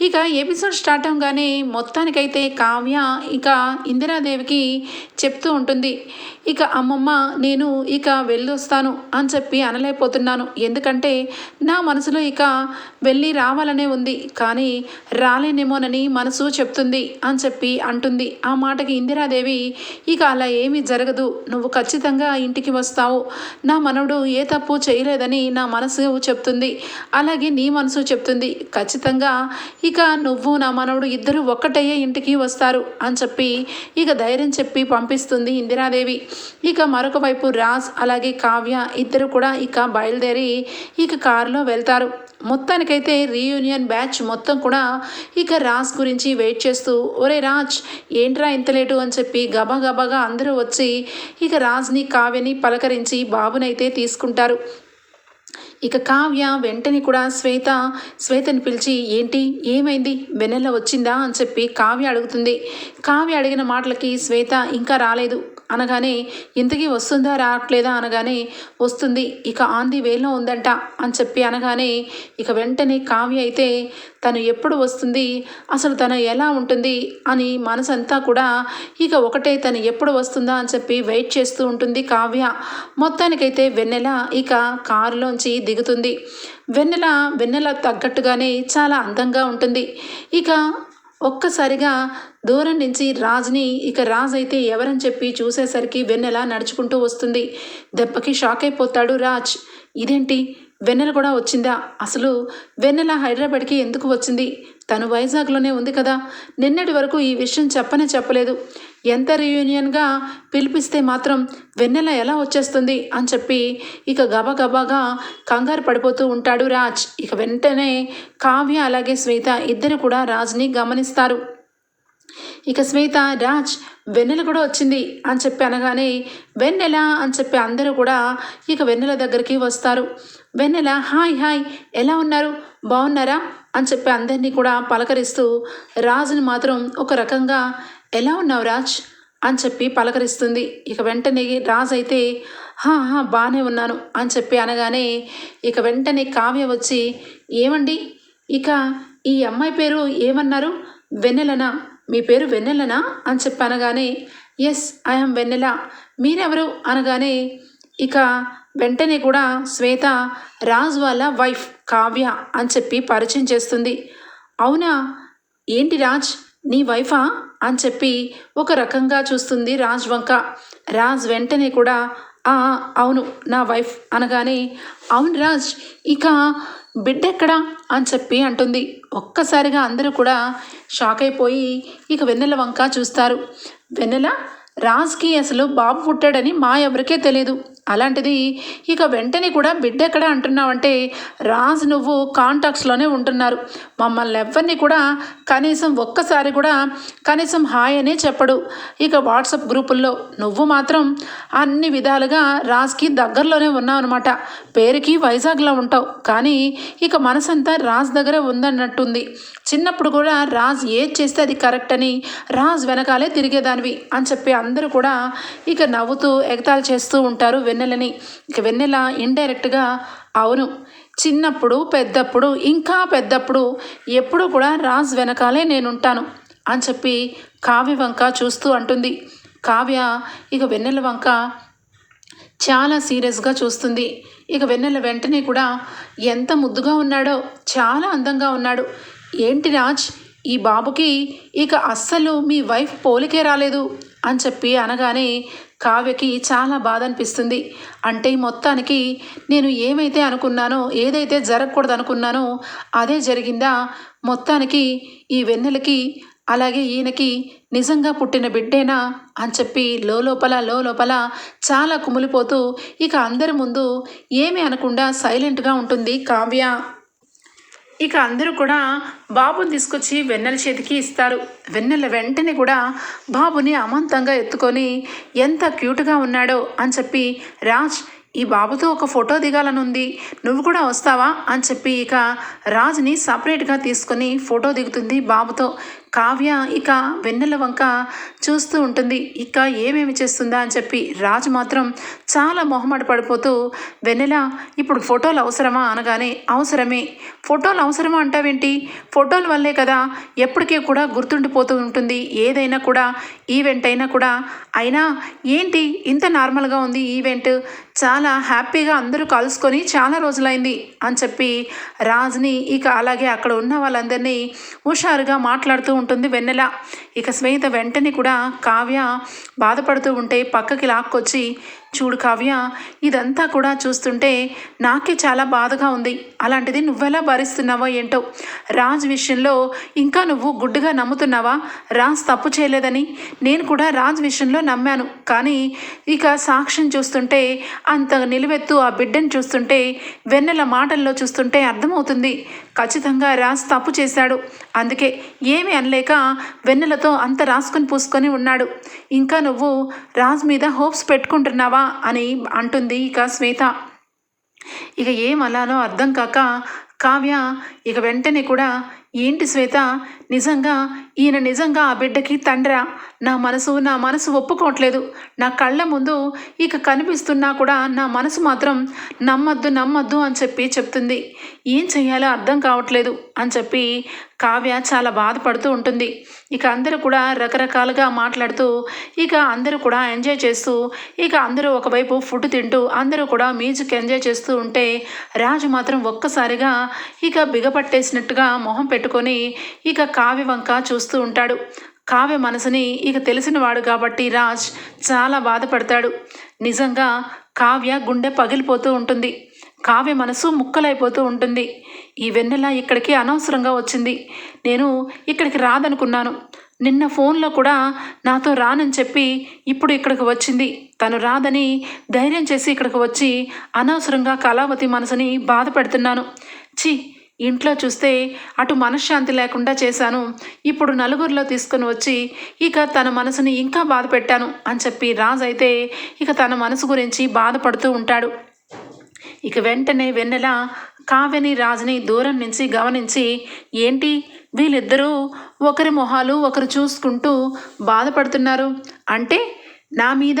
ఇక episode start అవగానే మొత్తానికైతే కావ్య ఇక ఇందిరాదేవికి చెప్తూ ఉంటుంది ఇక అమ్మమ్మ నేను ఇక వెళ్ళొస్తాను అని చెప్పి అనలేకపోతున్నాను. ఎందుకంటే నా మనసులో ఇక వెళ్ళి రావాలనే ఉంది కానీ రాలేనేమోనని మనసు చెప్తుంది అని చెప్పి అంటుంది. ఆ మాటకి ఇందిరాదేవి ఇక అలా ఏమీ జరగదు నువ్వు ఖచ్చితంగా ఇంటికి వస్తావు. నా మనవడు ఏ తప్పు చేయలేదని నా మనసు చెప్తుంది. అలాగే నీ మనసు చెప్తుంది. ఖచ్చితంగా ఇక నువ్వు నా మనవడు ఇద్దరు ఒక్కటయ్యే ఇంటికి వస్తారు అని చెప్పి ఇక ధైర్యం చెప్పి పంపిస్తుంది ఇందిరాదేవి. ఇక మరొక వైపు రాజ్ అలాగే కావ్య ఇద్దరు కూడా ఇక బయలుదేరి ఇక కారులో వెళ్తారు. మొత్తానికైతే రీయూనియన్ బ్యాచ్ మొత్తం కూడా ఇక రాజ్ గురించి వెయిట్ చేస్తూ ఒరే రాజ్ ఏంట్రా ఇంత లేటు? అని చెప్పి గబా గబాగా అందరూ వచ్చి ఇక రాజ్ని కావ్యని పలకరించి బాబునైతే తీసుకుంటారు. ఇక కావ్య వెంటనే కూడా శ్వేత శ్వేతని పిలిచి ఏంటి? ఏమైంది? వెన్నెల వచ్చిందా? అని చెప్పి కావ్య అడుగుతుంది. కావ్య అడిగిన మాటలకి శ్వేత ఇంకా రాలేదు. అనగానే ఇంతకీ వస్తుందా రావట్లేదా? అనగానే వస్తుంది. ఇక ఆంది వేలో ఉందంట. అని చెప్పి అనగానే ఇక వెంటనే కావ్య అయితే తను ఎప్పుడు వస్తుంది? అసలు తను ఎలా ఉంటుంది? అని మనసంతా కూడా ఇక ఒకటే తను ఎప్పుడు వస్తుందా? అని చెప్పి వెయిట్ చేస్తూ ఉంటుంది కావ్య. మొత్తానికైతే వెన్నెల ఇక కారులోంచి దిగుతుంది. వెన్నెల వెన్నెల తగ్గట్టుగానే చాలా అందంగా ఉంటుంది. ఇక ఒక్కసారిగా దూరం నుంచి రాజ్ని ఇక రాజ్ అయితే ఎవరని చెప్పి చూసేసరికి వెన్నెల నడుచుకుంటూ వస్తుంది. దెబ్బకి షాక్ అయిపోతాడు రాజ్. ఇదేంటి? వెన్నెల కూడా వచ్చిందా? అసలు వెన్నెల హైదరాబాద్కి ఎందుకు వచ్చింది? తను వైజాగ్లోనే ఉంది కదా. నిన్నటి వరకు ఈ విషయం చెప్పనే చెప్పలేదు. ఎంత రీయూనియన్గా పిలిపిస్తే మాత్రం వెన్నెల ఎలా వచ్చేస్తుంది అని చెప్పి ఇక గబగబాగా కంగారు పడిపోతూ ఉంటాడు రాజ్. ఇక వెంటనే కావ్య అలాగే శ్వేత ఇద్దరు కూడా రాజ్ని గమనిస్తారు. ఇక శ్వేత రాజ్ వెన్నెల కూడా వచ్చింది అని చెప్పి అనగానే వెన్నెల అని చెప్పి అందరూ కూడా ఇక వెన్నెల దగ్గరికి వస్తారు. వెన్నెల హాయ్ హాయ్ ఎలా ఉన్నారు? బాగున్నారా? అని చెప్పి అందరినీ కూడా పలకరిస్తూ రాజుని మాత్రం ఒక రకంగా ఎలా ఉన్నావు రాజ్? అని చెప్పి పలకరిస్తుంది. ఇక వెంటనే రాజ్ అయితే హా హా బాగానే ఉన్నాను అని చెప్పి అనగానే ఇక వెంటనే కావ్య వచ్చి ఏమండి? ఇక ఈ అమ్మాయి పేరు ఏమన్నారు? వెన్నెలనా? మీ పేరు వెన్నెలనా? అని చెప్పి అనగానే ఎస్ ఐఎమ్ వెన్నెల. మీరెవరు? అనగానే ఇక వెంటనే కూడా శ్వేత రాజ్ వాళ్ళ వైఫ్ కావ్య అని చెప్పి పరిచయం చేస్తుంది. అవునా? ఏంటి రాజ్? నీ వైఫా? అని చెప్పి ఒక రకంగా చూస్తుంది రాజ్ వంక. రాజ్ వెంటనే కూడా "ఆ, అవును నా వైఫ్ అనగానే అవును రాజ్ ఇక బిడ్డెక్కడా? అని చెప్పి అంటుంది. ఒక్కసారిగా అందరూ కూడా షాక్ అయిపోయి ఇక వెన్నెల వంక చూస్తారు. వెన్నెల? రాజ్కి అసలు బాబు పుట్టాడని మా ఎవరికే తెలియదు అలాంటిది ఇక వెంటనే కూడా బిడ్డ ఎక్కడ అంటున్నావంటే రాజ్ నువ్వు కాంటాక్ట్స్లోనే ఉంటున్నారు. మమ్మల్ని ఎవరిని కూడా కనీసం ఒక్కసారి కూడా కనీసం హాయ్ అనే చెప్పడు. ఇక వాట్సాప్ గ్రూపుల్లో నువ్వు మాత్రం అన్ని విధాలుగా రాజ్కి దగ్గరలోనే ఉన్నావు అనమాట పేరుకి వైజాగ్లో ఉంటావు. కానీ ఇక మనసంతా రాజ్ దగ్గరే ఉందన్నట్టుంది. చిన్నప్పుడు కూడా రాజ్ ఏది చేస్తే అది కరెక్ట్ అని రాజ్ వెనకాలే తిరిగేదానివి అని చెప్పి అందరూ కూడా ఇక నవ్వుతూ ఎగతాలు చేస్తూ ఉంటారు వెన్నెలని. ఇక వెన్నెల ఇండైరెక్ట్గా అవును చిన్నప్పుడు పెద్దప్పుడు ఇంకా పెద్దప్పుడు ఎప్పుడు కూడా రాజ్ వెనకాలే నేనుంటాను అని చెప్పి కావ్య వంక చూస్తూ అంటుంది. కావ్య ఇక వెన్నెల వంక చాలా సీరియస్గా చూస్తుంది. ఇక వెన్నెల వెంటనే కూడా ఎంత ముద్దుగా ఉన్నాడో చాలా అందంగా ఉన్నాడు. ఏంటి రాజ్? ఈ బాబుకి ఇక అస్సలు మీ వైఫ్ పోలికే రాలేదు అని చెప్పి అనగానే కావ్యకి చాలా బాధ అనిపిస్తుంది అంటే మొత్తానికి నేను ఏమైతే అనుకున్నానో ఏదైతే జరగకూడదు అనుకున్నానో అదే జరిగిందా? మొత్తానికి ఈ వెన్నెలకి అలాగే ఈయనకి నిజంగా పుట్టిన బిడ్డేనా? అని చెప్పి లోపల లోపల చాలా కుమిలిపోతూ ఇక అందరి ముందు ఏమీ అనకుండా సైలెంట్గా ఉంటుంది కావ్య ఇక అందరూ కూడా బాబుని తీసుకొచ్చి వెన్నెల చేతికి ఇస్తారు. వెన్నెల వెంటనే కూడా బాబుని అమాంతంగా ఎత్తుకొని ఎంత క్యూట్గా ఉన్నాడో అని చెప్పి రాజ్ ఈ బాబుతో ఒక ఫోటో దిగాలని ఉంది నువ్వు కూడా వస్తావా? అని చెప్పి ఇక రాజుని సపరేట్గా తీసుకొని ఫోటో దిగుతుంది బాబుతో. కావ్య ఇక వెన్నెల వంక చూస్తూ ఉంటుంది. ఇక ఏమేమి చేస్తుందా అని చెప్పి రాజు మాత్రం చాలా మొహమాట పడిపోతూ వెన్నెల ఇప్పుడు ఫోటోలు అవసరమా అనగానే అవసరమే. ఫోటోలు అవసరమా అంటావేంటి? ఫోటోల వల్లే కదా ఎప్పటికీ కూడా గుర్తుండిపోతూ ఉంటుంది. ఏదైనా కూడా ఈవెంట్ అయినా కూడా. అయినా ఏంటి ఇంత నార్మల్గా ఉంది ఈవెంట్? చాలా హ్యాపీగా అందరూ కలుసుకొని చాలా రోజులైంది అని చెప్పి రాజుని ఇక అలాగే అక్కడ ఉన్న వాళ్ళందరినీ హుషారుగా మాట్లాడుతూ ఉంటుంది వెన్నెల. ఇక శ్వేత వెంటనే కూడా కావ్య బాధపడుతూ ఉంటే పక్కకి లాక్కొచ్చి చూడు కావ్య ఇదంతా కూడా చూస్తుంటే నాకే చాలా బాధగా ఉంది. అలాంటిది నువ్వెలా భరిస్తున్నావో ఏంటో. రాజ్ విషయంలో ఇంకా నువ్వు గుడ్డుగా నమ్ముతున్నావా? రాజ్ తప్పు చేయలేదని నేను కూడా రాజ్ విషయంలో నమ్మాను. కానీ ఇక సాక్ష్యం చూస్తుంటే అంత నిలువెత్తు ఆ బిడ్డను చూస్తుంటే వెన్నెల మాటల్లో చూస్తుంటే అర్థమవుతుంది. ఖచ్చితంగా రాజ్ తప్పు చేశాడు. అందుకే ఏమి అనలేక వెన్నెలతో అంత రాసుకొని పూసుకొని ఉన్నాడు. ఇంకా నువ్వు రాజ్ మీద హోప్స్ పెట్టుకుంటున్నావా? అని అంటుంది ఇక శ్వేత. ఇక ఏం అలానో అర్థం కాక కావ్య ఇక వెంటనే కూడా ఏంటి శ్వేత? నిజంగా? ఈయన నిజంగా ఆ బిడ్డకి తండ్రా? నా మనసు నా మనసు ఒప్పుకోవట్లేదు. నా కళ్ళ ముందు ఇక కనిపిస్తున్నా కూడా నా మనసు మాత్రం నమ్మద్దు నమ్మద్దు అని చెప్పి చెప్తుంది. ఏం చేయాలో అర్థం కావట్లేదు అని చెప్పి కావ్య చాలా బాధపడుతూ ఉంటుంది. ఇక అందరూ కూడా రకరకాలుగా మాట్లాడుతూ ఇక అందరూ కూడా ఎంజాయ్ చేస్తూ ఇక అందరూ ఒకవైపు ఫుడ్ తింటూ అందరూ కూడా మ్యూజిక్ ఎంజాయ్ చేస్తూ ఉంటే రాజు మాత్రం ఒక్కసారిగా ఇక బిగపట్టేసినట్టుగా మొహం పెట్టుకొని ఇక కావ్య వంక చూస్తూ ఉంటాడు. కావ్య మనసుని ఇక తెలిసినవాడు కాబట్టి రాజ్ చాలా బాధపడతాడు. నిజంగా కావ్య గుండె పగిలిపోతూ ఉంటుంది. కావ్య మనసు ముక్కలైపోతూ ఉంటుంది. ఈ వెన్నెల ఇక్కడికి అనవసరంగా వచ్చింది. నేను ఇక్కడికి రాదనుకున్నాను. నిన్న ఫోన్లో కూడా నాతో రానని చెప్పి ఇప్పుడు ఇక్కడికి వచ్చింది. తను రాదని ధైర్యం చేసి ఇక్కడికి వచ్చి అనవసరంగా కళావతి మనసుని బాధ పెడుతున్నాను ఛీ ఇంట్లో చూస్తే అటు మనశ్శాంతి లేకుండా చేశాను. ఇప్పుడు నలుగురిలో తీసుకొని వచ్చి ఇక తన మనసుని ఇంకా బాధ పెట్టాను అని చెప్పి రాజు అయితే ఇక తన మనసు గురించి బాధపడుతూ ఉంటాడు. ఇక వెంటనే వెన్నెల కావ్యని రాజుని దూరం నుంచి గమనించి ఏంటి? వీళ్ళిద్దరూ ఒకరి మొహాలు ఒకరు చూసుకుంటూ బాధపడుతున్నారు. అంటే నా మీద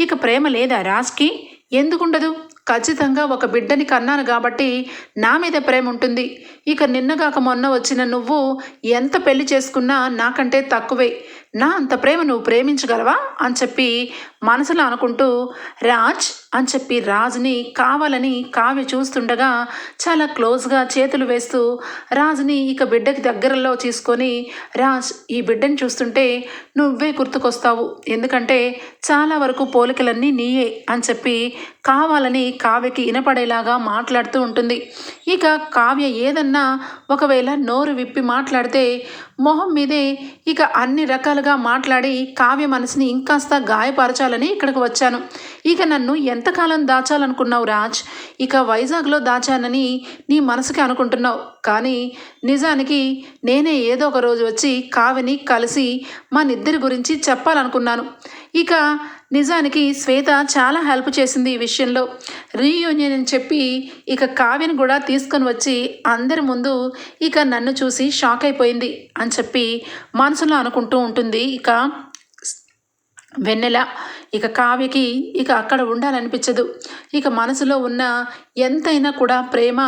ఇక ప్రేమ లేదా రాజ్కి? ఎందుకుండదు? ఖచ్చితంగా ఒక బిడ్డని కన్నాను కాబట్టి నా మీద ప్రేమ ఉంటుంది. ఇక నిన్నగాక మొన్న వచ్చిన నువ్వు ఎంత పెళ్ళి చేసుకున్నా నాకంటే తక్కువే. నా అంత ప్రేమ నువ్వు ప్రేమించగలవా? అని చెప్పి మనసులో అనుకుంటూ రాజ్ అని చెప్పి రాజుని కావాలని కావ్య చూస్తుండగా చాలా క్లోజ్గా చేతులు వేస్తూ రాజుని ఇక బిడ్డకి దగ్గరలో తీసుకొని రాజ్ ఈ బిడ్డని చూస్తుంటే నువ్వే గుర్తుకొస్తావు. ఎందుకంటే చాలా వరకు పోలికలన్నీ నీయే అని చెప్పి కావాలని కావ్యకి వినపడేలాగా మాట్లాడుతూ ఉంటుంది. ఇక కావ్య ఏదన్నా ఒకవేళ నోరు విప్పి మాట్లాడితే మొహం మీదే ఇక అన్ని రకాలుగా మాట్లాడి కావ్య మనసుని ఇంకాస్త గాయపరచాలని ఇక్కడికి వచ్చాను. ఇక నన్ను ఎంతకాలం దాచాలనుకున్నావు రాజ్? ఇక వైజాగ్లో దాచానని నీ మనసుకి అనుకుంటున్నావు. కానీ నిజానికి నేనే ఏదో ఒక రోజు వచ్చి కావ్యని కలిసి మనిద్దరి గురించి చెప్పాలనుకున్నాను. ఇక నిజానికి శ్వేత చాలా హెల్ప్ చేసింది ఈ విషయంలో. రీయూనియన్ అని చెప్పి ఇక కావ్యను కూడా తీసుకొని వచ్చి అందరి ముందు ఇక నన్ను చూసి షాక్ అయిపోయింది అని చెప్పి మనసులో అనుకుంటూ ఉంటుంది ఇక వెన్నెల. ఇక కావ్యకి ఇక అక్కడ ఉండాలనిపించదు. ఇక మనసులో ఉన్న ఎంతైనా కూడా ప్రేమ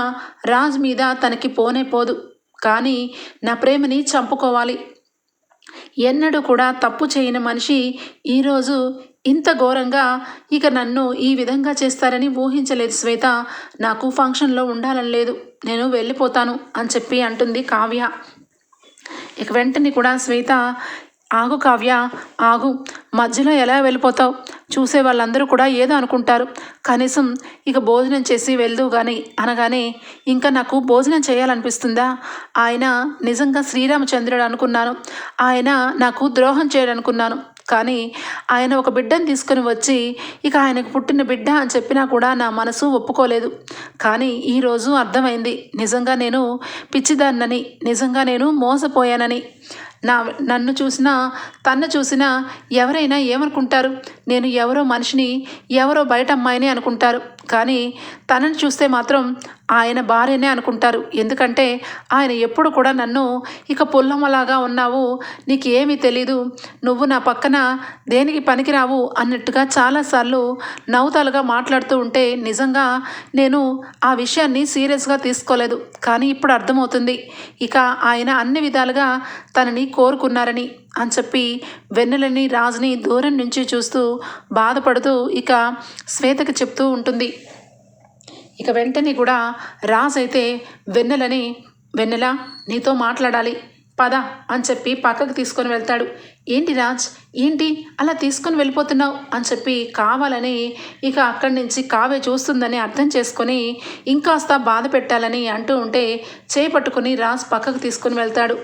రాజ్ మీద తనకి పోనే పోదు. కానీ నా ప్రేమని చంపుకోవాలి. ఎన్నడూ కూడా తప్పు చేయని మనిషి ఈరోజు ఇంత ఘోరంగా ఇక నన్ను ఈ విధంగా చేస్తారని ఊహించలేదు శ్వేత. నాకు ఫంక్షన్లో ఉండాలని లేదు. నేను వెళ్ళిపోతాను అని చెప్పి అంటుంది కావ్య. ఇక వెంటనే కూడా శ్వేత ఆగు కావ్య ఆగు. మధ్యలో ఎలా వెళ్ళిపోతావు? చూసే వాళ్ళందరూ కూడా ఏదో అనుకుంటారు. కనీసం ఇక భోజనం చేసి వెళ్దు కానీ అనగానే ఇంకా నాకు భోజనం చేయాలనిపిస్తుందా? ఆయన నిజంగా శ్రీరామచంద్రుడు అనుకున్నాను. ఆయన నాకు ద్రోహం చేయడనుకున్నాను. కానీ ఆయన ఒక బిడ్డను తీసుకుని వచ్చి ఇక ఆయనకు పుట్టిన బిడ్డ అని చెప్పినా కూడా నా మనసు ఒప్పుకోలేదు. కానీ ఈరోజు అర్థమైంది. నిజంగా నేను పిచ్చిదాన్నని నిజంగా నేను మోసపోయానని. నా నన్ను చూసినా తన్ను చూసినా ఎవరైనా ఏమనుకుంటారు? నేను ఎవరో మనిషిని ఎవరో బయట అమ్మాయిని అనుకుంటారు. కానీ తనని చూస్తే మాత్రం ఆయన భార్యనే అనుకుంటారు. ఎందుకంటే ఆయన ఎప్పుడు కూడా నన్ను ఇక పుల్లమ్మలాగా ఉన్నావు నీకు ఏమీ తెలీదు నువ్వు నా పక్కన దేనికి పనికిరావు అన్నట్టుగా చాలాసార్లు నవ్వుతాలుగా మాట్లాడుతూ ఉంటే నిజంగా నేను ఆ విషయాన్ని సీరియస్గా తీసుకోలేదు. కానీ ఇప్పుడు అర్థమవుతుంది. ఇక ఆయన అన్ని విధాలుగా తనని కోరుకున్నారని అని చెప్పి వెన్నెలని రాజుని దూరం నుంచి చూస్తూ బాధపడుతూ ఇక శ్వేతకి చెప్తూ ఉంటుంది. ఇక వెంటనే కూడా రాజ్ అయితే వెన్నెలని వెన్నెల నీతో మాట్లాడాలి పద అని చెప్పి పక్కకు తీసుకొని వెళ్తాడు. ఏంటి రాజ్? ఏంటి? అలా తీసుకొని వెళ్ళిపోతున్నావు? అని చెప్పి కావాలని ఇక అక్కడి నుంచి కావే చూస్తుందని అర్థం చేసుకొని ఇంకాస్త బాధ పెట్టాలని అంటూ ఉంటే చేపట్టుకుని రాజ్ పక్కకు తీసుకొని వెళ్తాడు.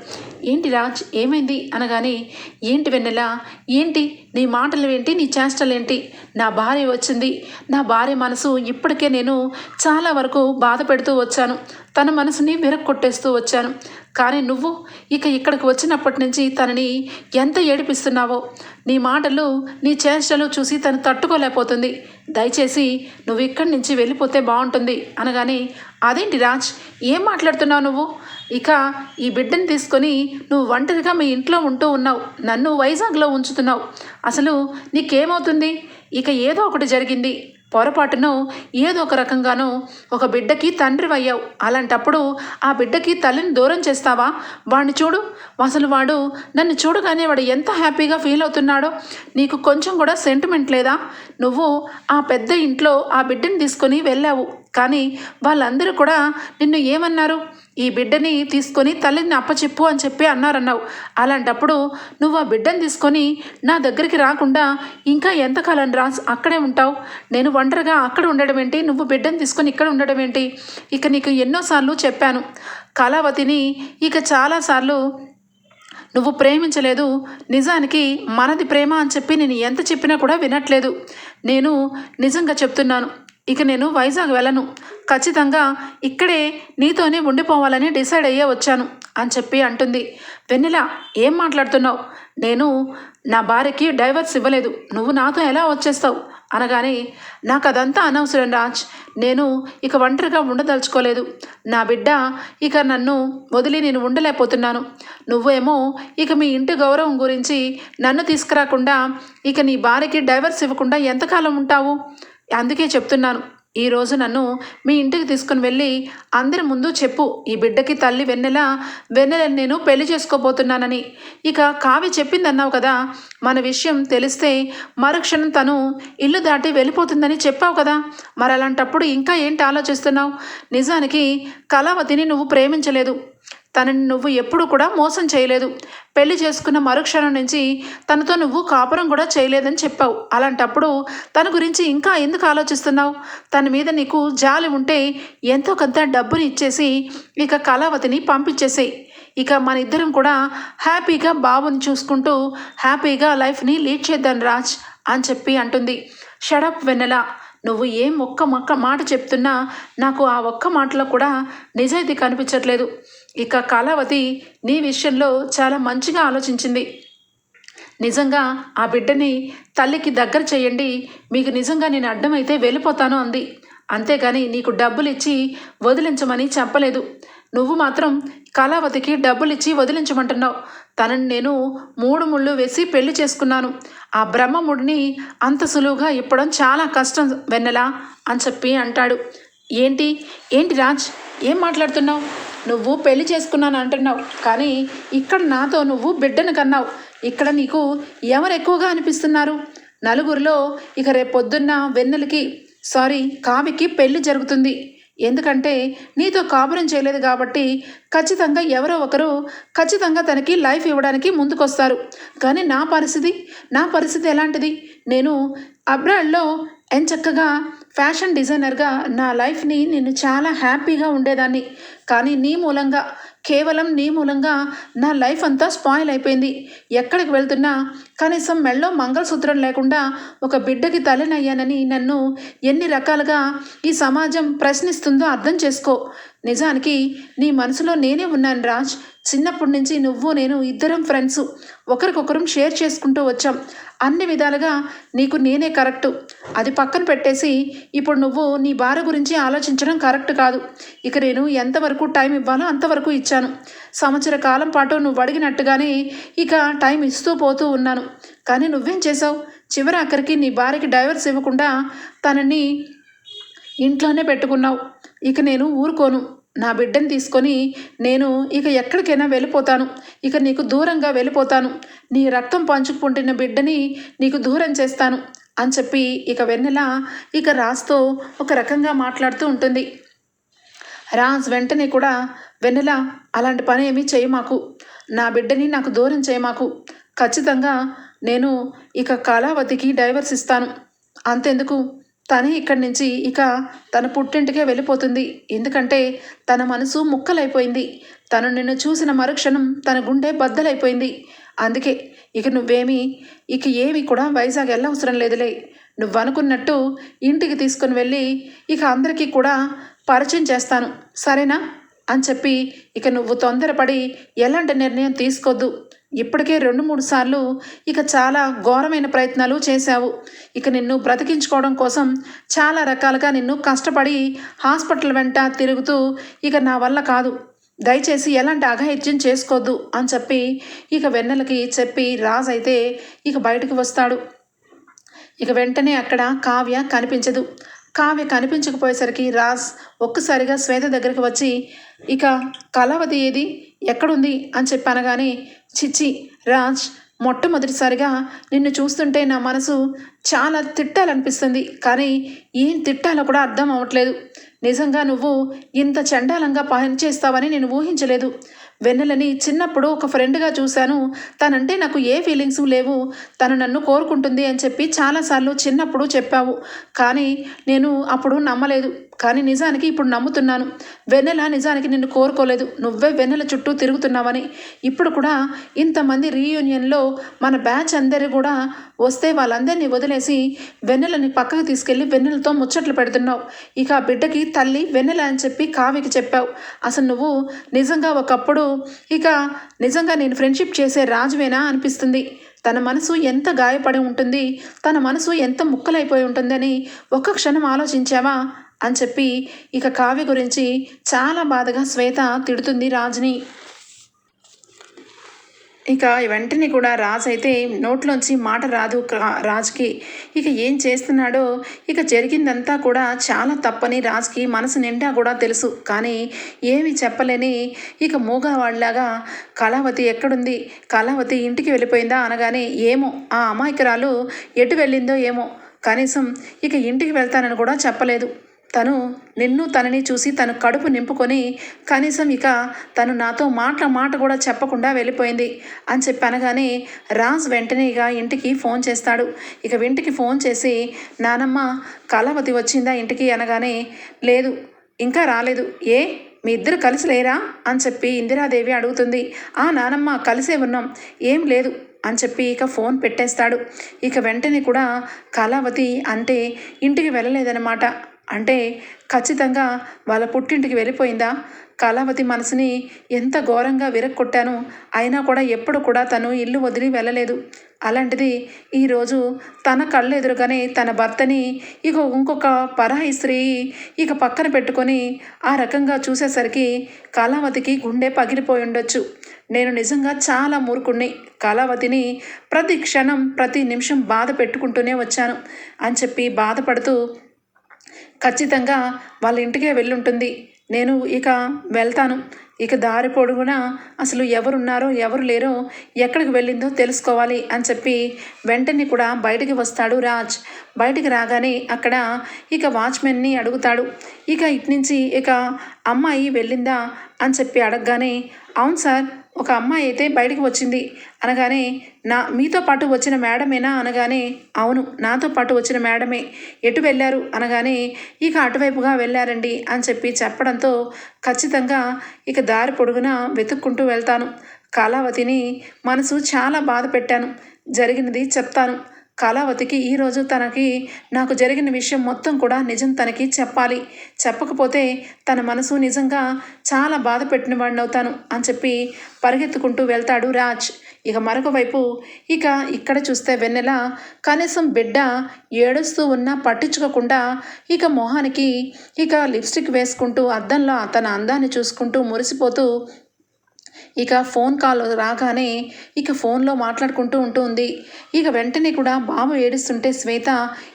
ఏంటి రాజ్? ఏమైంది? అనగానే ఏంటి వెన్నెల? ఏంటి? నీ మాటలు ఏంటి నీ చేష్టలేంటి? నా భార్య వచ్చింది. నా భార్య మనసు ఇప్పటికే నేను చాలా వరకు బాధ పెడుతూ వచ్చాను. తన మనసుని విరక్కొట్టేస్తూ వచ్చాను. కానీ నువ్వు ఇక ఇక్కడికి వచ్చినప్పటి నుంచి తనని ఎంత ఏడిపిస్తున్నావో? నీ మాటలు నీ చేష్టలు చూసి తను తట్టుకోలేకపోతుంది. దయచేసి నువ్వు ఇక్కడి నుంచి వెళ్ళిపోతే బాగుంటుంది అనగానే అదేంటి రాజ్? ఏం మాట్లాడుతున్నావు నువ్వు? ఇక ఈ బిడ్డని తీసుకొని నువ్వు ఒంటరిగా మీ ఇంట్లో ఉంటూ ఉన్నావు. నన్ను వైజాగ్లో ఉంచుతున్నావు. అసలు నీకేమవుతుంది? ఇక ఏదో ఒకటి జరిగింది. పొరపాటును ఏదో ఒక రకంగానూ ఒక బిడ్డకి తండ్రి అయ్యావు అలాంటప్పుడు ఆ బిడ్డకి తల్లిని దూరం చేస్తావా? వాడిని చూడు. అసలు వాడు నన్ను చూడగానే వాడు ఎంత హ్యాపీగా ఫీల్ అవుతున్నాడో. నీకు కొంచెం కూడా సెంటిమెంట్ లేదా? నువ్వు ఆ పెద్ద ఇంట్లో ఆ బిడ్డని తీసుకొని వెళ్ళావు. కానీ వాళ్ళందరూ కూడా నిన్ను ఏమన్నారు? ఈ బిడ్డని తీసుకొని తల్లిని అప్పచెప్పు అని చెప్పి అన్నారన్నావు. అలాంటప్పుడు నువ్వు ఆ బిడ్డని తీసుకొని నా దగ్గరికి రాకుండా ఇంకా ఎంతకాలం రా అక్కడే ఉంటావు? నేను ఒంటరిగా అక్కడ ఉండడం ఏంటి? నువ్వు బిడ్డని తీసుకొని ఇక్కడ ఉండడం ఏంటి? ఇక నీకు ఎన్నోసార్లు చెప్పాను. కళావతిని ఇక చాలాసార్లు నువ్వు ప్రేమించలేదు. నిజానికి మనది ప్రేమ అని చెప్పి నేను ఎంత చెప్పినా కూడా వినట్లేదు. నేను నిజంగా చెప్తున్నాను. ఇక నేను వైజాగ్ వెళ్ళను. ఖచ్చితంగా ఇక్కడే నీతోనే ఉండిపోవాలని డిసైడ్ అయ్యే వచ్చాను అని చెప్పి అంటుంది. వెన్నెల ఏం మాట్లాడుతున్నావు? నేను నా భార్యకి డైవర్స్ ఇవ్వలేదు. నువ్వు నాతో ఎలా వచ్చేస్తావు? అనగానే నాకు అదంతా అనవసరం రాజ్. నేను ఇక ఒంటరిగా ఉండదలుచుకోలేదు. నా బిడ్డ ఇక నన్ను వదిలి నేను ఉండలేకపోతున్నాను. నువ్వేమో ఇక మీ ఇంటి గౌరవం గురించి నన్ను తీసుకురాకుండా ఇక నీ భార్యకి డైవర్స్ ఇవ్వకుండా ఎంతకాలం ఉంటావు? అందుకే చెప్తున్నాను ఈరోజు నన్ను మీ ఇంటికి తీసుకుని వెళ్ళి అందరి ముందు చెప్పు ఈ బిడ్డకి తల్లి వెన్నెల వెన్నెలని నేను పెళ్ళి చేసుకోబోతున్నానని. ఇక కావి చెప్పిందన్నావు కదా మన విషయం తెలిస్తే మరుక్షణం తను ఇల్లు దాటి వెళ్ళిపోతుందని చెప్పావు కదా. మరి అలాంటప్పుడు ఇంకా ఏంటి ఆలోచిస్తున్నావు? నిజానికి కళావతిని నువ్వు ప్రేమించలేదు. తనని నువ్వు ఎప్పుడు కూడా మోసం చేయలేదు. పెళ్ళి చేసుకున్న మరుక్షణం నుంచి తనతో నువ్వు కాపురం కూడా చేయలేదని చెప్పావు. అలాంటప్పుడు తన గురించి ఇంకా ఎందుకు ఆలోచిస్తున్నావు? తన మీద నీకు జాలి ఉంటే ఎంతో కొంత డబ్బుని ఇచ్చేసి ఇక కళావతిని పంపించేసేయి. ఇక మన ఇద్దరం కూడా హ్యాపీగా బాబుని చూసుకుంటూ హ్యాపీగా లైఫ్ని లీడ్ చేద్దాం రాజ్ అని చెప్పి అంటుంది. షడప్ వెన్నెల నువ్వు ఏం ఒక్క మొక్క మాట చెప్తున్నా నాకు ఆ ఒక్క మాటలో కూడా నిజాయితీ కనిపించట్లేదు. ఇక కళావతి నీ విషయంలో చాలా మంచిగా ఆలోచించింది. నిజంగా ఆ బిడ్డని తల్లికి దగ్గర చేయండి. మీకు నిజంగా నేను అడ్డమైతే వెళ్ళిపోతాను అంది. అంతేగాని నీకు డబ్బులు ఇచ్చి వదిలించమని చెప్పలేదు. నువ్వు మాత్రం కళావతికి డబ్బులిచ్చి వదిలించమంటున్నావు. తనని నేను మూడు ముళ్ళు వేసి పెళ్ళి చేసుకున్నాను. ఆ బ్రహ్మముడిని అంత సులువుగా ఇప్పడం చాలా కష్టం వెన్నెలా అని చెప్పి అంటాడు. ఏంటి? ఏంటి రాజ్? ఏం మాట్లాడుతున్నావు? నువ్వు పెళ్ళి చేసుకున్నాను అంటున్నావు. కానీ ఇక్కడ నాతో నువ్వు బిడ్డను కన్నావు. ఇక్కడ నీకు ఎవరు ఎక్కువగా అనిపిస్తున్నారు? నలుగురిలో ఇక రేపొద్దున్న వెన్నెలకి సారీ కావికి పెళ్ళి జరుగుతుంది. ఎందుకంటే నీతో కాపురం చేయలేదు కాబట్టి ఖచ్చితంగా ఎవరో ఒకరు ఖచ్చితంగా తనకి లైఫ్ ఇవ్వడానికి ముందుకొస్తారు. కానీ నా పరిస్థితి నా పరిస్థితి ఎలాంటిది? నేను అబ్రాడ్లో ఎంచక్కగా ఫ్యాషన్ డిజైనర్గా నా లైఫ్ని నేను చాలా హ్యాపీగా ఉండేదాన్ని. కానీ నీ మూలంగా కేవలం నీ మూలంగా నా లైఫ్ అంతా స్పాయిల్ అయిపోయింది. ఎక్కడికి వెళ్తున్నా కనీసం మెళ్ళో మంగళసూత్రం లేకుండా ఒక బిడ్డకి తల్లినయ్యానని నన్ను ఎన్ని రకాలుగా ఈ సమాజం ప్రశ్నిస్తుందో అర్థం చేసుకో. నిజానికి నీ మనసులో నేనే ఉన్నాను రాజ్. చిన్నప్పటి నుంచి నువ్వు నేను ఇద్దరం ఫ్రెండ్స్. ఒకరికొకరం షేర్ చేసుకుంటూ వచ్చాం. అన్ని విధాలుగా నీకు నేనే కరెక్టు. అది పక్కన పెట్టేసి ఇప్పుడు నువ్వు నీ భార్య గురించి ఆలోచించడం కరెక్ట్ కాదు. ఇక నేను ఎంతవరకు టైం ఇవ్వాలో అంతవరకు ఇచ్చాను. సంవత్సర కాలం పాటు నువ్వు అడిగినట్టుగానే ఇక టైం ఇస్తూ పోతూ ఉన్నాను. కానీ నువ్వేం చేసావు చివరి అక్కడికి నీ భార్యకి డైవర్స్ ఇవ్వకుండా తనని ఇంట్లోనే పెట్టుకున్నావు. ఇక నేను ఊరుకోను. నా బిడ్డని తీసుకొని నేను ఇక ఎక్కడికైనా వెళ్ళిపోతాను. ఇక నీకు దూరంగా వెళ్ళిపోతాను. నీ రక్తం పంచుకుంటున్న బిడ్డని నీకు దూరం చేస్తాను అని చెప్పి ఇక వెన్నెల ఇక రాజ్తో ఒక రకంగా మాట్లాడుతూ ఉంటుంది. రాజ్ వెంటనే కూడా వెన్నెల అలాంటి పని ఏమీ చేయమాకు నా బిడ్డని నాకు దూరం చేయమాకు ఖచ్చితంగా నేను ఇక కళావతికి డైవర్స్ ఇస్తాను. అంతెందుకు? తనే ఇక్కడి నుంచి ఇక తన పుట్టింటికే వెళ్ళిపోతుంది. ఎందుకంటే తన మనసు ముక్కలైపోయింది. తను నిన్ను చూసిన మరుక్షణం తన గుండె బద్దలైపోయింది. అందుకే ఇక నువ్వేమి ఇక ఏమి కూడా వైజాగ్ వెళ్ళవసరం లేదులే. నువ్వు అనుకున్నట్టు ఇంటికి తీసుకుని వెళ్ళి ఇక అందరికీ కూడా పరిచయం చేస్తాను. సరేనా? అని చెప్పి ఇక నువ్వు తొందరపడి ఎలాంటి నిర్ణయం తీసుకోవద్దు ఇప్పటికే రెండు మూడు సార్లు ఇక చాలా ఘోరమైన ప్రయత్నాలు చేశావు. ఇక నిన్ను బ్రతికించుకోవడం కోసం చాలా రకాలుగా నిన్ను కష్టపడి హాస్పిటల్ వెంట తిరుగుతూ ఇక నా వల్ల కాదు. దయచేసి ఎలాంటి అఘాయిత్యం చేసుకోవద్దు అని చెప్పి ఇక వెన్నెలకి చెప్పి రాజ్ అయితే ఇక బయటకు వస్తాడు. ఇక వెంటనే అక్కడ కావ్య కనిపించదు. కావ్య కనిపించకపోయేసరికి రాజ్ ఒక్కసారిగా శ్వేత దగ్గరికి వచ్చి ఇక కలవది ఏది? ఎక్కడుంది అని చెప్పి అనగానే చిచ్చి రాజ్ మొట్టమొదటిసారిగా నిన్ను చూస్తుంటే నా మనసు చాలా తిట్టాలనిపిస్తుంది. కానీ ఏం తిట్టాలో కూడా అర్థం అవ్వట్లేదు. నిజంగా నువ్వు ఇంత చండాలంగా పనిచేస్తావని నేను ఊహించలేదు. వెన్నెలని చిన్నప్పుడు ఒక ఫ్రెండ్గా చూశాను. తనంటే నాకు ఏ ఫీలింగ్స్ లేవు. తను నన్ను కోరుకుంటుంది అని చెప్పి చాలాసార్లు చిన్నప్పుడు చెప్పావు. కానీ నేను అప్పుడు నమ్మలేదు. కానీ నిజానికి ఇప్పుడు నమ్ముతున్నాను. వెన్నెల నిజానికి నిన్ను కోరుకోలేదు. నువ్వే వెన్నెల చుట్టూ తిరుగుతున్నావని. ఇప్పుడు కూడా ఇంతమంది రీయూనియన్లో మన బ్యాచ్ అందరూ కూడా వస్తే వాళ్ళందరినీ వదిలేసి వెన్నెలని పక్కకు తీసుకెళ్ళి వెన్నెలతో ముచ్చట్లు పెడుతున్నావు. ఇక ఆ బిడ్డకి తల్లి వెన్నెల అని చెప్పి కావికి చెప్పావు. అసలు నువ్వు నిజంగా ఒకప్పుడు ఇక నిజంగా నేను ఫ్రెండ్షిప్ చేసే రాజువేనా అనిపిస్తుంది. తన మనసు ఎంత గాయపడి ఉంటుంది తన మనసు ఎంత ముక్కలైపోయి ఉంటుందని ఒక్క క్షణం ఆలోచించావా? అని చెప్పి ఇక కావ్య గురించి చాలా బాధగా శ్వేత తిడుతుంది రాజుని. ఇక వెంటనే కూడా రాజు అయితే నోట్లోంచి మాట రాదు రాజుకి. ఇక ఏం చేస్తున్నాడో ఇక జరిగిందంతా కూడా చాలా తప్పని రాజుకి మనసు నిండా కూడా తెలుసు. కానీ ఏమి చెప్పలేని ఇక మూగవాళ్ళలాగా కళావతి ఎక్కడుంది? కళావతి ఇంటికి వెళ్ళిపోయిందా అనగానే ఏమో ఆ అమాయకురాలు ఎటు వెళ్ళిందో ఏమో. కనీసం ఇక ఇంటికి వెళ్తానని కూడా చెప్పలేదు. తను నిన్ను తనని చూసి తను కడుపు నింపుకొని కనీసం ఇక తను నాతో మాటల మాట కూడా చెప్పకుండా వెళ్ళిపోయింది అని చెప్పి అనగానే రాజ్ వెంటనే ఇక ఇంటికి ఫోన్ చేస్తాడు. ఇక ఇంటికి ఫోన్ చేసి నానమ్మ కళావతి వచ్చిందా ఇంటికి? అనగానే లేదు ఇంకా రాలేదు. ఏ? మీ ఇద్దరు కలిసి లేరా? అని చెప్పి ఇందిరాదేవి అడుగుతుంది. ఆ నానమ్మ కలిసే ఉన్నాం. ఏం లేదు. అని చెప్పి ఇక ఫోన్ పెట్టేస్తాడు. ఇక వెంటనే కూడా కళావతి అంటే ఇంటికి వెళ్ళలేదన్నమాట. అంటే ఖచ్చితంగా వాళ్ళ పుట్టింటికి వెళ్ళిపోయిందా? కళావతి మనసుని ఎంత ఘోరంగా విరక్కొట్టాను. అయినా కూడా ఎప్పుడు కూడా తను ఇల్లు వదిలి వెళ్ళలేదు. అలాంటిది ఈరోజు తన కళ్ళు ఎదురుగానే తన భర్తని ఇక ఇంకొక పరాయి స్త్రీ ఇక పక్కన పెట్టుకొని ఆ రకంగా చూసేసరికి కళావతికి గుండె పగిలిపోయి ఉండొచ్చు నేను నిజంగా చాలా మూర్ఖుణ్ణి. కళావతిని ప్రతి క్షణం ప్రతి నిమిషం బాధ పెట్టుకుంటూనే వచ్చాను అని చెప్పి బాధపడుతూ ఖచ్చితంగా వాళ్ళ ఇంటికే వెళ్ళుంటుంది. నేను ఇక వెళ్తాను. ఇక దారి పొడుగునా అసలు ఎవరున్నారో ఎవరు లేరో ఎక్కడికి వెళ్ళిందో తెలుసుకోవాలి అని చెప్పి వెంటనే కూడా బయటికి వస్తాడు రాజ్. బయటికి రాగానే అక్కడ ఇక వాచ్మెన్ని అడుగుతాడు. ఇక ఇటు నుంచి ఇక అమ్మాయి వెళ్ళిందా అని చెప్పి అడగగానే అవును సార్ ఒక అమ్మాయి అయితే బయటికి వచ్చింది. అనగానే నా మీతో పాటు వచ్చిన మేడమేనా? అనగానే అవును నాతో పాటు వచ్చిన మేడమే. ఎటు వెళ్ళారు? అనగానే ఇక అటువైపుగా వెళ్ళారండి అని చెప్పి చెప్పడంతో ఖచ్చితంగా ఇక దారి పొడుగున వెతుక్కుంటూ వెళ్తాను. కళావతిని మనసు చాలా బాధ పెట్టాను జరిగినది చెప్తాను. కళావతికి ఈరోజు తనకి నాకు జరిగిన విషయం మొత్తం కూడా నిజం తనకి చెప్పాలి. చెప్పకపోతే తన మనసు నిజంగా చాలా బాధ పెట్టిన వాడిని అవుతాను అని చెప్పి పరిగెత్తుకుంటూ వెళ్తాడు రాజ్. ఇక మరొక వైపు ఇక ఇక్కడ చూస్తే వెన్నెల కనీసం బిడ్డ ఏడుస్తూ ఉన్నా పట్టించుకోకుండా ఇక మొహానికి ఇక లిప్స్టిక్ వేసుకుంటూ అద్దంలో తన అందాన్ని చూసుకుంటూ మురిసిపోతూ ఇక ఫోన్ కాల్ రాగానే ఇక ఫోన్లో మాట్లాడుకుంటూ ఉంటుంది ఇక వెంటనే కూడా బాబు ఏడుస్తుంటే శ్వేత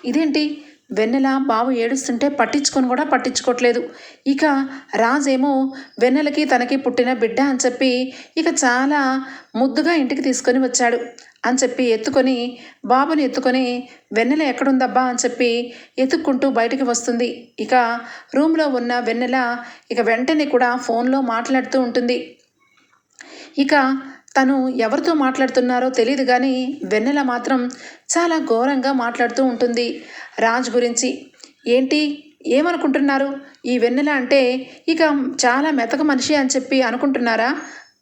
ఇదేంటి? వెన్నెల బాబు ఏడుస్తుంటే పట్టించుకొని కూడా పట్టించుకోవట్లేదు ఇక రాజేమో వెన్నెలకి తనకి పుట్టిన బిడ్డ అని చెప్పి ఇక చాలా ముద్దుగా ఇంటికి తీసుకొని వచ్చాడు. అని చెప్పి ఎత్తుకొని బాబుని ఎత్తుకొని వెన్నెల ఎక్కడుందబ్బా? అని చెప్పి ఎత్తుక్కుంటూ బయటికి వస్తుంది. ఇక రూమ్లో ఉన్న వెన్నెల ఇక వెంటనే కూడా ఫోన్లో మాట్లాడుతూ ఉంటుంది. ఇక తను ఎవరితో మాట్లాడుతున్నారో తెలియదు కానీ వెన్నెల మాత్రం చాలా ఘోరంగా మాట్లాడుతూ ఉంటుంది. రాజ్ గురించి ఏంటి? ఏమనుకుంటున్నారు? ఈ వెన్నెల అంటే ఇక చాలా మెతక మనిషి అని చెప్పి అనుకుంటున్నారా?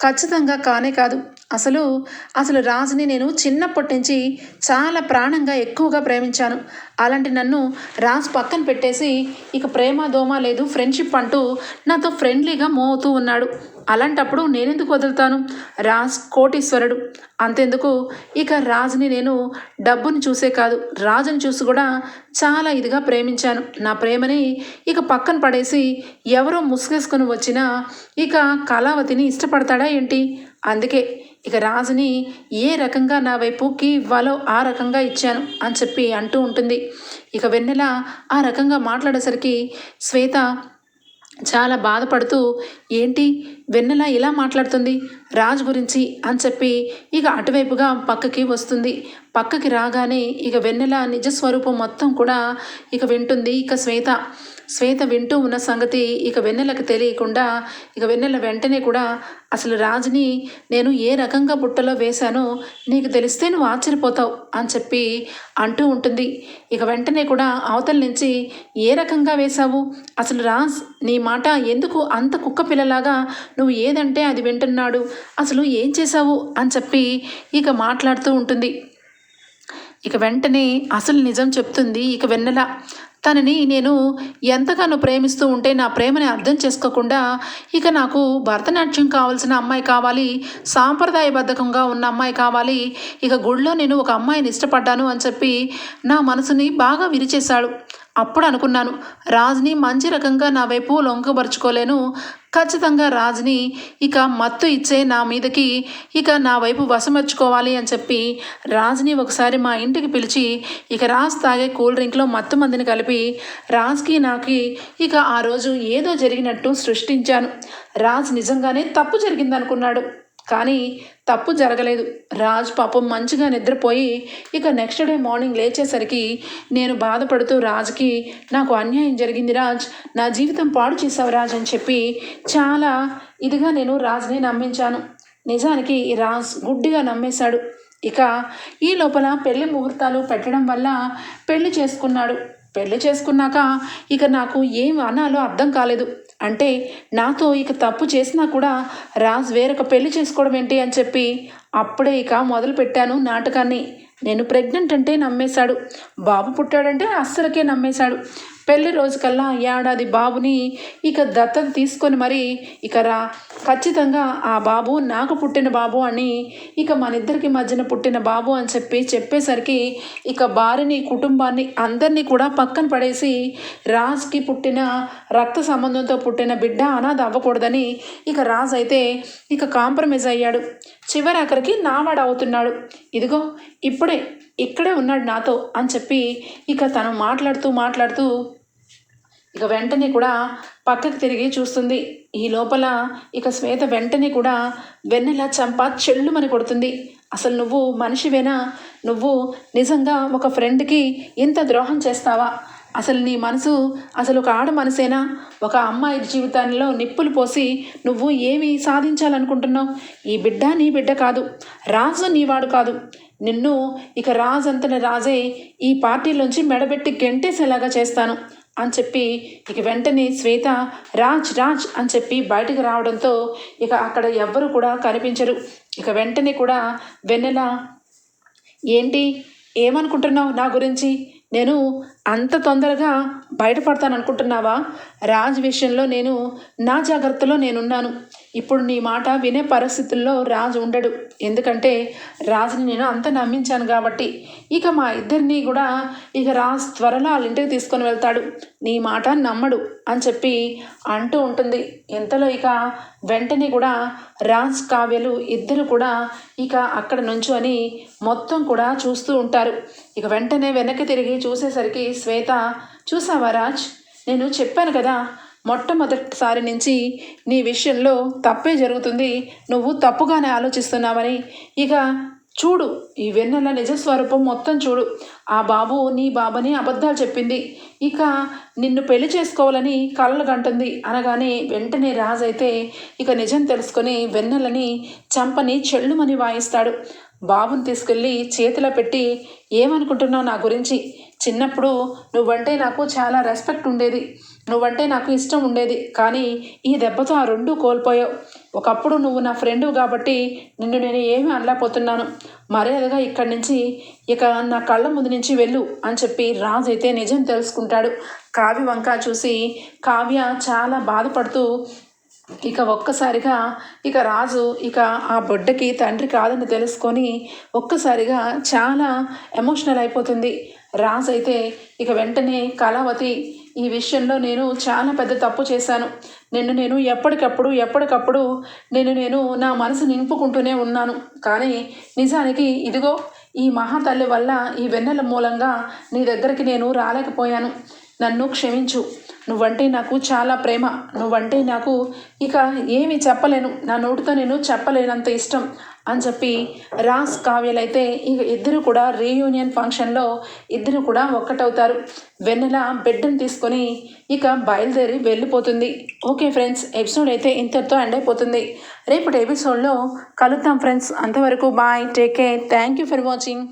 ఖచ్చితంగా కానే కాదు. అసలు అసలు రాజుని నేను చిన్నప్పటి నుంచి చాలా ప్రాణంగా ఎక్కువగా ప్రేమించాను. అలాంటి నన్ను రాజు పక్కన పెట్టేసి ఇక ప్రేమ దోమ లేదు ఫ్రెండ్షిప్ అంటూ నాతో ఫ్రెండ్లీగా మోగుతూ ఉన్నాడు. అలాంటప్పుడు నేనెందుకు వదులుతాను? రాజ్ కోటీశ్వరుడు. అంతెందుకు? ఇక రాజుని నేను డబ్బుని చూసే కాదు రాజుని చూసి కూడా చాలా ఇదిగా ప్రేమించాను. నా ప్రేమని ఇక పక్కన పడేసి ఎవరో ముసుగేసుకొని వచ్చినా ఇక కళావతిని ఇష్టపడతాడా ఏంటి? అందుకే ఇక రాజుని ఏ రకంగా నా వైపుకి ఇవ్వాలో ఆ రకంగా ఇచ్చాను అని చెప్పి అంటూ ఉంటుంది. ఇక వెన్నెల ఆ రకంగా మాట్లాడేసరికి శ్వేత చాలా బాధపడుతూ ఏంటి వెన్నెల ఇలా మాట్లాడుతుంది? రాజు గురించి అని చెప్పి ఇక అటువైపుగా పక్కకి వస్తుంది. పక్కకి రాగానే ఇక వెన్నెల నిజస్వరూపం మొత్తం కూడా ఇక వింటుంది. ఇక శ్వేత శ్వేత వింటూ ఉన్న సంగతి ఇక వెన్నెలకు తెలియకుండా ఇక వెన్నెల వెంటనే కూడా అసలు రాజుని నేను ఏ రకంగా బుట్టలో వేశానో నీకు తెలిస్తే నువ్వు ఆశ్చర్యపోతావు అని చెప్పి అంటూ ఉంటుంది. ఇక వెంటనే కూడా అవతల నుంచి ఏ రకంగా వేశావు? అసలు రాజ్ నీ మాట ఎందుకు అంత కుక్క పిల్లలాగా నువ్వు ఏదంటే అది వింటున్నాడు? అసలు ఏం చేశావు? అని చెప్పి ఇక మాట్లాడుతూ ఉంటుంది. ఇక వెంటనే అసలు నిజం చెప్తుంది ఇక వెన్నెల. తనని నేను ఎంతగానో ప్రేమిస్తూ ఉంటే నా ప్రేమని అర్థం చేసుకోకుండా ఇక నాకు భరతనాట్యం కావాల్సిన అమ్మాయి కావాలి సాంప్రదాయబద్ధకంగా ఉన్న అమ్మాయి కావాలి ఇక గుళ్ళో నేను ఒక అమ్మాయిని ఇష్టపడ్డాను అని చెప్పి నా మనసుని బాగా విరిచేశాడు. అప్పుడు అనుకున్నాను రాజ్ని మంచి రకంగా నా వైపు లొంకబరుచుకోలేను ఖచ్చితంగా రాజ్ని ఇక మత్తు ఇచ్చే నా మీదకి ఇక నా వైపు వశమర్చుకోవాలి అని చెప్పి రాజ్ని ఒకసారి మా ఇంటికి పిలిచి ఇక రాజ్ తాగే కూల్ డ్రింక్లో మత్తు మందిని కలిపి రాజ్కి నాకి ఇక ఆ రోజు ఏదో జరిగినట్టు సృష్టించాను. రాజ్ నిజంగానే తప్పు జరిగిందనుకున్నాడు. కానీ తప్పు జరగలేదు. రాజ్ పాపం మంచిగా నిద్రపోయి ఇక నెక్స్ట్ డే మార్నింగ్ లేచేసరికి నేను బాధపడుతూ రాజ్కి నాకు అన్యాయం జరిగింది రాజ్. నా జీవితం పాడు చేసావు రాజ్ అని చెప్పి చాలా ఇదిగా నేను రాజ్ని నమ్మించాను. నిజానికి రాజ్ గుడ్డిగా నమ్మేశాడు. ఇక ఈ లోపల పెళ్ళి ముహూర్తాలు పెట్టడం వల్ల పెళ్ళి చేసుకున్నాడు. పెళ్ళి చేసుకున్నాక ఇక నాకు ఏం అనాలో అర్థం కాలేదు. అంటే నాతో ఇక తప్పు చేసినా కూడా రాజ్ వేరొక పెళ్ళి చేసుకోవడం ఏంటి అని చెప్పి అప్పుడే ఇక మొదలు పెట్టాను నాటకాన్ని. నేను ప్రెగ్నెంట్ అంటే నమ్మేశాడు. బాబు పుట్టాడంటే అస్సలకే నమ్మేశాడు. పెళ్ళి రోజుకల్లా ఏడాది బాబుని ఇక దత్తత తీసుకొని మరి ఇక రా. ఖచ్చితంగా ఆ బాబు నాకు పుట్టిన బాబు అని ఇక మన ఇద్దరికి మధ్యన పుట్టిన బాబు అని చెప్పి చెప్పేసరికి ఇక భార్యని కుటుంబాన్ని అందరినీ కూడా పక్కన పడేసి రాజ్కి పుట్టిన రక్త సంబంధంతో పుట్టిన బిడ్డ అనాథ అవ్వకూడదని ఇక రాజ్ అయితే ఇక కాంప్రమైజ్ అయ్యాడు. చివరి అక్కడికి నావాడు అవుతున్నాడు. ఇదిగో ఇప్పుడే ఇక్కడే ఉన్నాడు నాతో అని చెప్పి ఇక తను మాట్లాడుతూ మాట్లాడుతూ ఇక వెంటనే కూడా పక్కకు తిరిగి చూస్తుంది. ఈ లోపల ఇక శ్వేత వెంటనే కూడా వెన్నెల చంప చెల్లుమని కొడుతుంది. అసలు నువ్వు మనిషివేనా? నువ్వు నిజంగా ఒక ఫ్రెండ్కి ఇంత ద్రోహం చేస్తావా? అసలు నీ మనసు అసలు ఒక ఆడ మనసేనా? ఒక అమ్మాయి జీవితాల్లో నిప్పులు పోసి నువ్వు ఏమి సాధించాలనుకుంటున్నావు? ఈ బిడ్డ నీ బిడ్డ కాదు. రాజు నీవాడు కాదు. నిన్ను ఇక రాజు రాజే ఈ పార్టీలోంచి మెడబెట్టి గెంటేసేలాగా చేస్తాను అని చెప్పి ఇక వెంటనే శ్వేత రాజ్ రాజ్ అని చెప్పి బయటకు రావడంతో ఇక అక్కడ ఎవ్వరు కూడా కనిపించరు. ఇక వెంటనే కూడా వెన్నెల ఏంటి? ఏమనుకుంటున్నావు నా గురించి? నేను అంత తొందరగా బయటపడతాను అనుకుంటున్నావా రాజ్ విషయంలో నేను నా జాగ్రత్తలో నేనున్నాను. ఇప్పుడు నీ మాట వినే పరిస్థితుల్లో రాజు ఉండడు. ఎందుకంటే రాజుని నేను అంత నమ్మించాను కాబట్టి. ఇక మా ఇద్దరిని కూడా ఇక రాజు త్వరలో వాళ్ళ ఇంటికి తీసుకొని వెళ్తాడు. నీ మాట నమ్మడు అని చెప్పి అంటూ ఉంటుంది. ఇంతలో ఇక వెంటనే కూడా రాజ్ కావ్యలు ఇద్దరు కూడా ఇక అక్కడ నుంచొని మొత్తం కూడా చూస్తూ ఉంటారు. ఇక వెంటనే వెనక్కి తిరిగి చూసేసరికి శ్వేత చూసావా రాజ్? నేను చెప్పాను కదా మొట్టమొదటిసారి నుంచి నీ విషయంలో తప్పే జరుగుతుంది. నువ్వు తప్పుగానే ఆలోచిస్తున్నావని. ఇక చూడు ఈ వెన్నెల నిజస్వరూపం మొత్తం చూడు. ఆ బాబు నీ బాబని అబద్ధాలు చెప్పింది. ఇక నిన్ను పెళ్ళి చేసుకోవాలని కలలు కంటుంది అనగానే వెంటనే రాజైతే ఇక నిజం తెలుసుకొని వెన్నెలని చంపని చెల్లుమని వాయిస్తాడు. బాబుని తీసుకెళ్ళి చేతిలో పెట్టి ఏమనుకుంటున్నావు నా గురించి? చిన్నప్పుడు నువ్వంటే నాకు చాలా రెస్పెక్ట్ ఉండేది. నువ్వంటే నాకు ఇష్టం ఉండేది కానీ ఈ దెబ్బతో ఆ రెండు కోల్పోయావు. ఒకప్పుడు నువ్వు నా ఫ్రెండ్ కాబట్టి నిన్ను నేను ఏమీ అనలేకపోతున్నాను. మర్యాదగా ఇక్కడి నుంచి ఇక నా కళ్ళ ముందు నుంచి వెళ్ళు అని చెప్పి రాజు అయితే నిజం తెలుసుకుంటాడు. కావ్య వంక చూసి కావ్య చాలా బాధపడుతూ ఇక ఒక్కసారిగా ఇక రాజు ఇక ఆ బొడ్డకి తండ్రి కాదని తెలుసుకొని ఒక్కసారిగా చాలా ఎమోషనల్ అయిపోతుంది. రాజు అయితే ఇక వెంటనే కళావతి ఈ విషయంలో నేను చాలా పెద్ద తప్పు చేశాను. నిన్ను నేను ఎప్పటికప్పుడు ఎప్పటికప్పుడు నేను నేను నా మనసు నింపుకుంటూనే ఉన్నాను. కానీ నిజానికి ఇదిగో ఈ మహాతల్లి వల్ల ఈ వెన్నెల మూలంగా నీ దగ్గరికి నేను రాలేకపోయాను. నన్ను క్షమించు. నువ్వంటే నాకు చాలా ప్రేమ. నువ్వంటే నాకు ఇక ఏమి చెప్పలేను. నా నోటితో నేను చెప్పలేనంత ఇష్టం. అని చెప్పి రాస్ కావ్యలైతే ఇక ఇద్దరు కూడా రీయూనియన్ ఫంక్షన్లో ఇద్దరు కూడా ఒక్కటవుతారు. వెన్నెల బిడ్డను తీసుకొని ఇక బయలుదేరి వెళ్ళిపోతుంది. ఓకే ఫ్రెండ్స్ ఎపిసోడ్ అయితే ఇంతటితో ఎండ్ అయిపోతుంది. రేపటి ఎపిసోడ్లో కలుద్దాం ఫ్రెండ్స్. అంతవరకు bye take care. Thank you for watching.